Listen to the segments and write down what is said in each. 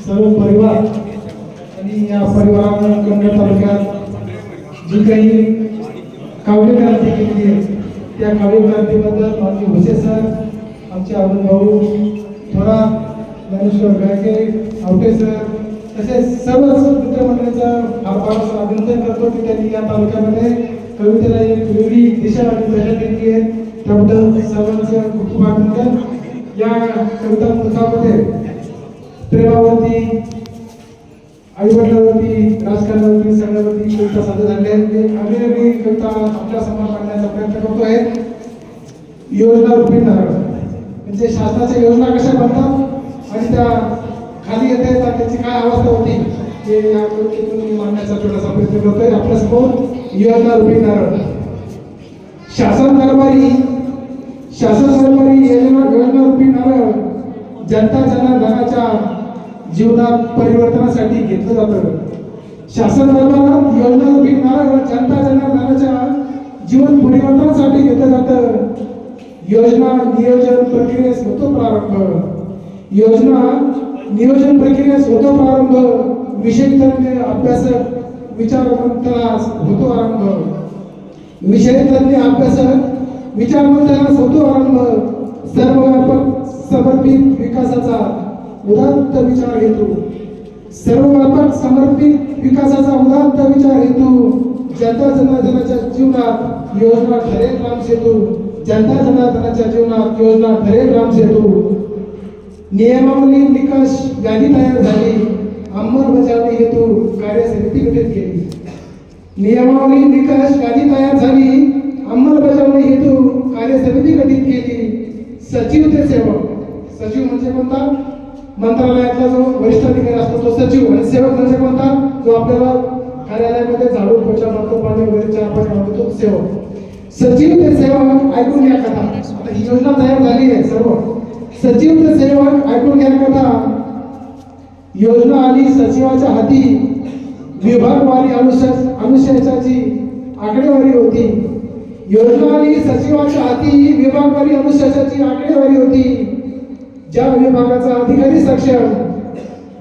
सर्व परिवार आणि या परिवारानं कन्नड तालुक्यात जी काही काव्य क्रांती केली आहे त्या काव्य क्रांतीबद्दल माझे भुसे सर आमचे अरुण भाऊ थोरात ज्ञानेश्वर गायके आवटे सर तसेच सर्वच मित्रमंडळीचं फार फार अभिनंदन करतो की त्यांनी या तालुक्यामध्ये कवितेला एक वेगळी दिशा आणि दशा दिली आहे. त्याबद्दल सर्वांचं खूप खूप अभिनंदन. या कविता पुस्तकामध्ये प्रेमावरती आईवडिलावरती राजकारणावरती सगळ्यावरती कविता सादर झाल्या आहेत. म्हणजे आम्ही आम्ही कविता आपल्यासमोर मांडण्याचा प्रयत्न करतो आहे योजना रुपी नारळ. म्हणजे शासनाच्या योजना कशा बनतात आणि त्या खाली येते तर त्याची काय अवस्था होती हे या कवितेतून मांडण्याचा थोडासा प्रयत्न करतोय. आपल्यासमोर योजना रुपी नारळ. शासन दरबारी जनता जनार्दनाच्या जीवनात परिवर्तनासाठी घेतलं जातं. शासन दरबारात योजना जनता जनार्दनाच्या जीवन परिवर्तनासाठी घेतलं जातं. योजना नियोजन प्रक्रियेस होतो प्रारंभ. योजना नियोजन प्रक्रियेस होतो प्रारंभ. विषय तज्ञ अभ्यासक विचारवंतास होतो आरंभ. विषय तज्ञ अभ्यासक विचारवंतास होतो आरंभ. सर्व व्यापक समर्पित विकासाचा उदात्त विचार हेतू. सर्व व्यापक समर्पित विकासाचा उदात्त विचार हेतू जनता जनार्दनाच्या जीवनात योजना ठरेल राम सेतू. जनता जनार्दनाच्या जीवनात योजना ठरेल राम सेतू. नियमावली निकष यादी तयार झाली. अंमलबजावणी हेतू कार्यसमिती गठीत केली. नियमावली निकष यादी तयार झाली अंमलबजावणी हेतू कार्यसमिती गठीत केली सचिव ते सेवक सचिव म्हणजे कोणता? मंत्रालयातला जो वरिष्ठ अधिकारी असतो तो सचिव. आणि सेवक म्हणजे कोणता? जो आपल्याला कार्यालयामध्ये झाडू पोचा मारतो पाणी वगैरे चहा पाणी मारतो तो सेवक. सचिव ते सेवक ऐकून घ्या कथा. आता ही योजना तयार झाली आहे सर्व. सचिव ते सेवक ऐकून घ्या कथा. योजना आली सचिवाच्या हाती. विभागवारी अनुशय अनुशयाची आकडेवारी होती. योजना आणि सचिवाच्या हाती विभागवारी अनुशासनाची आकडेवारी होती. ज्या विभागाचा अधिकारी सक्षम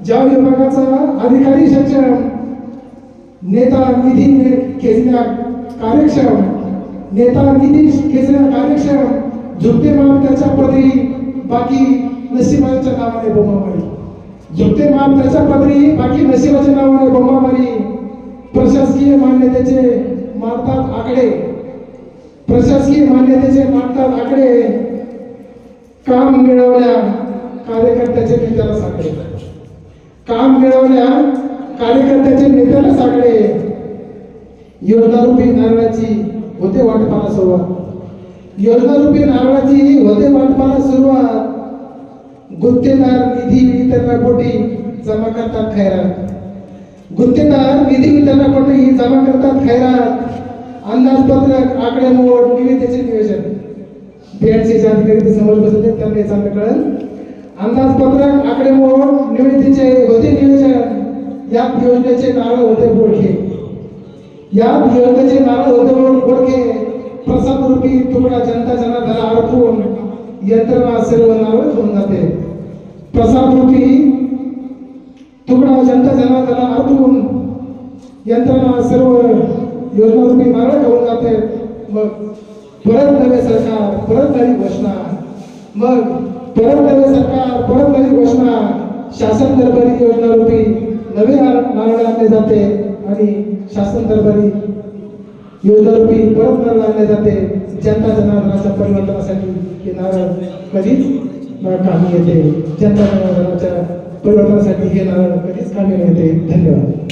ज्या विभागाचा अधिकारी सक्षम नेता निधी खेचण्या कार्यक्षम नेता निधी खेचण्या कार्यक्षम झुकते माप त्याच्या पदरी बाकी नशिबाच्या नावाने बोंबामारी. झुकते माप त्याच्या पदरी बाकी नशिबाच्या नावाने बोंबामारी. प्रशासकीय मान्यतेचे मारतात आकडे. प्रशासकीय मान्यतेचे मागतात आकडे काम मिळवल्या कार्यकर्त्याचे नेत्याला साकडे. काम मिळवल्या कार्यकर्त्याचे नेत्याला साकडे. योजनारूपी नारळाची होते वाटपाला सुरुवात. योजनारूपी नारळाची होते वाटपाला सुरुवात. गुत्तेदार निधी वितरणापोटी जमा करतात खैरात. गुत्तेदार निधी वितरणापोटी जमा करतात खैरात. अंदाजपत्रक आकडेमोड विविधतेचे नियोजन. बीएडसीचे अधिकारी ते समोर बसले त्यांना चांगलं कळेल. अंदाजपत्रक आकडेमोड निविदेचे होते नियोजन या योजनेचे नारळ होते बोडखे या योजनेचे नारळ होते बोडखे प्रसाद रूपी तुकडा जनता जनार्दनाला अडकून यंत्रणा सर्व नारळ होऊन जाते. प्रसाद रूपी तुकडा जनता जनार्दनाला अडकून यंत्रणा सर्व योजना रूपी नारळ खाऊन जाते मग परत नवे सरकार परत नवी घोषणा. मग परत नवे सरकार परत नवी घोषणा. शासन दरबारी योजना रूपी नवे नारळ आणले जाते आणि शासन दरबारी योजना रूपी परत नारळ आणले जाते. जनता जनार्दनाच्या परिवर्तनासाठी हे नारळ कधीच कामी येते. जनता जनार्दनाच्या परिवर्तनासाठी हे नारळ कधीच कामी येते. धन्यवाद.